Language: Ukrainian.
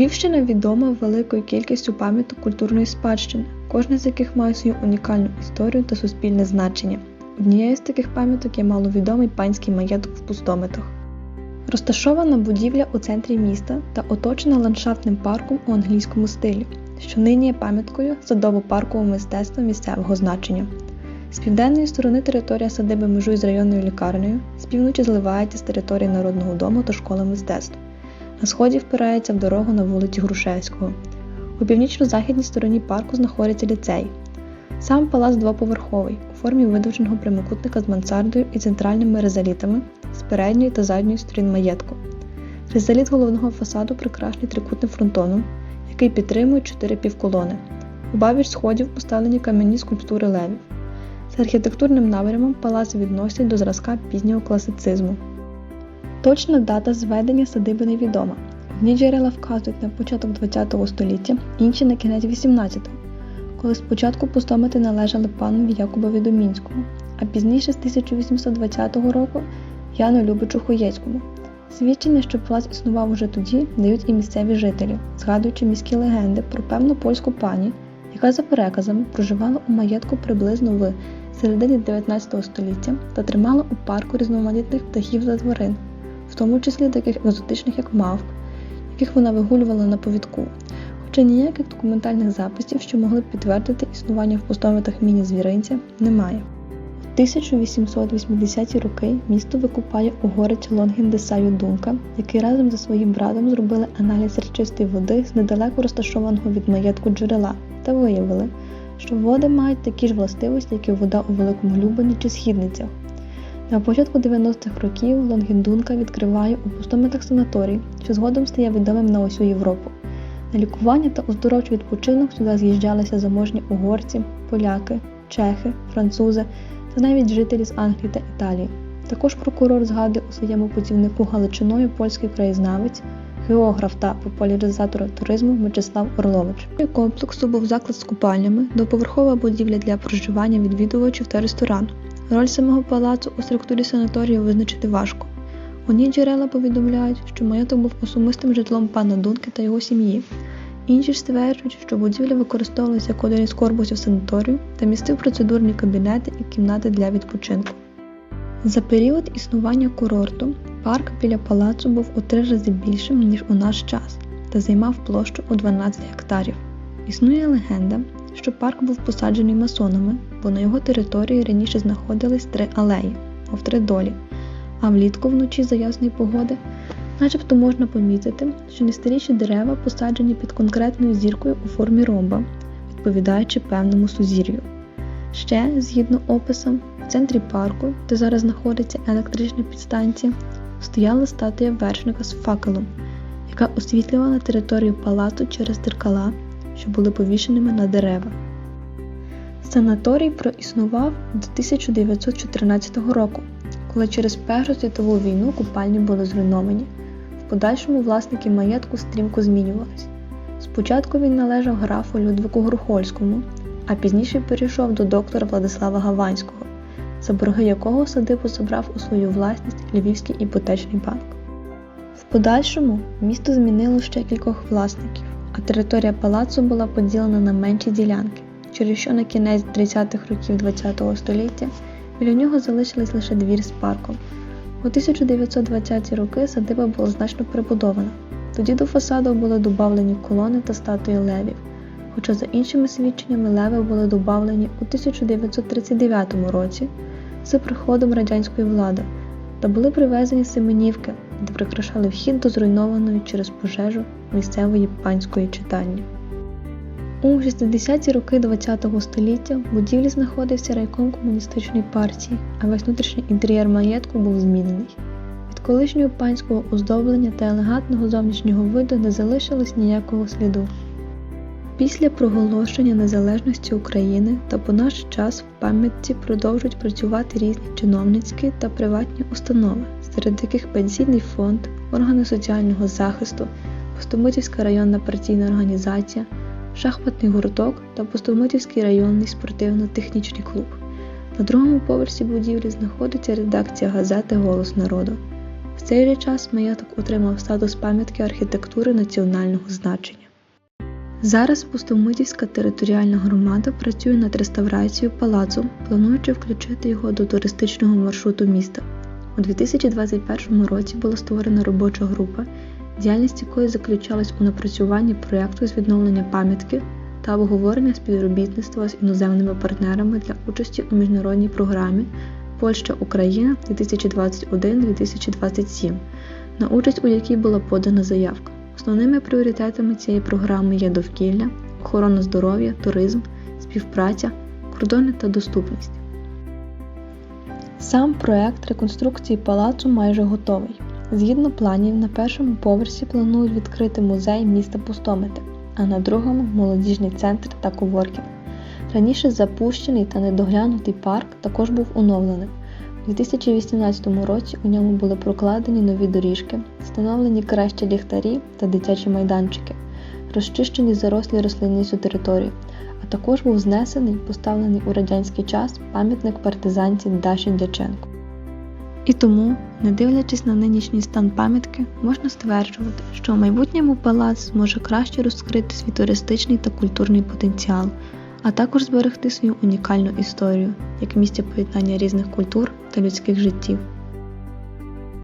Львівщина відома великою кількістю пам'яток культурної спадщини, кожна з яких має свою унікальну історію та суспільне значення. Однією з таких пам'яток є маловідомий панський маєток в пустомитах. Розташована будівля у центрі міста та оточена ландшафтним парком у англійському стилі, що нині є пам'яткою садово-паркового мистецтва місцевого значення. З південної сторони територія садиби межує з районною лікарнею, з півночі зливається з території народного дому та школи мистецтв. На сході впирається в дорогу на вулиці Грушевського. У північно-західній стороні парку знаходиться ліцей. Сам палац двоповерховий у формі видовженого прямокутника з мансардою і центральними резалітами з передньої та задньої сторін маєтку. Резаліт головного фасаду прикрашений трикутним фронтоном, який підтримують чотири півколони. У бабіч сходів поставлені кам'яні скульптури левів. За архітектурним напрямом палац відносять до зразка пізнього класицизму. Точна дата зведення садиби невідома. Одні джерела вказують на початок ХХ століття, інші на кінець XVIII, коли спочатку пустомити належали панові Якубові Домінському, а пізніше з 1820 року Яну Любичу Хуєцькому. Свідчення, що палац існував уже тоді, дають і місцеві жителі, згадуючи міські легенди про певну польську пані, яка за переказами проживала у маєтку приблизно в середині 19 століття та тримала у парку різноманітних птахів та тварин, тому числі таких екзотичних, як мавп, яких вона вигулювала на повідку. Хоча ніяких документальних записів, що могли б підтвердити існування в пустомитах міні-звіринця, немає. У 1880-ті роки місто викупає угорець Лонгін Дунка, який разом зі своїм братом зробили аналіз речистої води з недалеко розташованого від маєтку джерела та виявили, що води мають такі ж властивості, як і вода у Великому Любані чи Східницях. На початку 90-х років Лонгіндунка відкриває у пустомитах санаторій, що згодом стає відомим на усю Європу. На лікування та оздоровчий відпочинок сюди з'їжджалися заможні угорці, поляки, чехи, французи та навіть жителі з Англії та Італії. Також прокурор згадує у своєму путівнику Галичиною польський краєзнавець, географ та популяризатор туризму Мечислав Орлович. Комплексу був заклад з купальнями, доповерхова будівля для проживання відвідувачів та ресторан. Роль самого палацу у структурі санаторію визначити важко. Одні джерела повідомляють, що маєток був особистим житлом пана Дунки та його сім'ї. Інші ж стверджують, що будівля використовувалася як один із корпусів санаторію та містив процедурні кабінети і кімнати для відпочинку. За період існування курорту парк біля палацу був у три рази більшим, ніж у наш час, та займав площу у 12 гектарів. Існує легенда, що парк був посаджений масонами, бо на його території раніше знаходились три алеї, мов три долі, а влітку вночі за ясної погоди, начебто можна помітити, що найстаріші дерева посаджені під конкретною зіркою у формі ромба, відповідаючи певному сузір'ю. Ще, згідно описам, в центрі парку, де зараз знаходиться електрична підстанція, стояла статуя вершника з факелом, яка освітлювала територію палацу через дзеркала, що були повішеними на дерева. Санаторій проіснував до 1914 року, коли через Першу світову війну купальні були зруйновані. В подальшому власники маєтку стрімко змінювались. Спочатку він належав графу Людвику Грухольському, а пізніше перейшов до доктора Владислава Гаванського, за борги якого садибу забрав у свою власність Львівський іпотечний банк. В подальшому місто змінило ще кількох власників, територія палацу була поділена на менші ділянки, через що на кінець 30-х років ХХ століття біля нього залишились лише двір з парком. У 1920-ті роки садиба була значно прибудована. Тоді до фасаду були додавлені колони та статуї левів, хоча за іншими свідченнями леви були додавлені у 1939 році з приходом радянської влади та були привезені Семенівки, де прикрашали вхід до зруйнованої через пожежу місцевої панської читальні. У 60-ті роки ХХ століття в будівлі знаходився райком комуністичної партії, а весь внутрішній інтер'єр маєтку був змінений. Від колишнього панського оздоблення та елегантного зовнішнього виду не залишилось ніякого сліду. Після проголошення незалежності України та по наш час в пам'ятці продовжують працювати різні чиновницькі та приватні установи, серед яких Пенсійний фонд, органи соціального захисту, Пустомитівська районна партійна організація, шахматний гурток та Пустомитівський районний спортивно-технічний клуб. На другому поверсі будівлі знаходиться редакція газети Голос народу. В цей же час маєток отримав статус пам'ятки архітектури національного значення. Зараз Пустомитівська територіальна громада працює над реставрацією палацу, плануючи включити його до туристичного маршруту міста. У 2021 році була створена робоча група, діяльність якої заключалась у напрацюванні проєкту з відновлення пам'ятки та обговорення співробітництва з іноземними партнерами для участі у міжнародній програмі Польща Україна 2021-2027, на участь у якій була подана заявка. Основними пріоритетами цієї програми є довкілля, охорона здоров'я, туризм, співпраця, кордони та доступність. Сам проект реконструкції палацу майже готовий. Згідно планів, на першому поверсі планують відкрити музей міста Пустомити, а на другому молодіжний центр та коворкінг. Раніше запущений та недоглянутий парк також був оновлений. У 2018 році у ньому були прокладені нові доріжки, встановлені кращі ліхтарі та дитячі майданчики, розчищені зарослі рослинністю території, а також був знесений, поставлений у радянський час пам'ятник партизанці Даші Дяченко. І тому, не дивлячись на нинішній стан пам'ятки, можна стверджувати, що в майбутньому палац зможе краще розкрити свій туристичний та культурний потенціал, а також зберегти свою унікальну історію як місце поєднання різних культур та людських життів.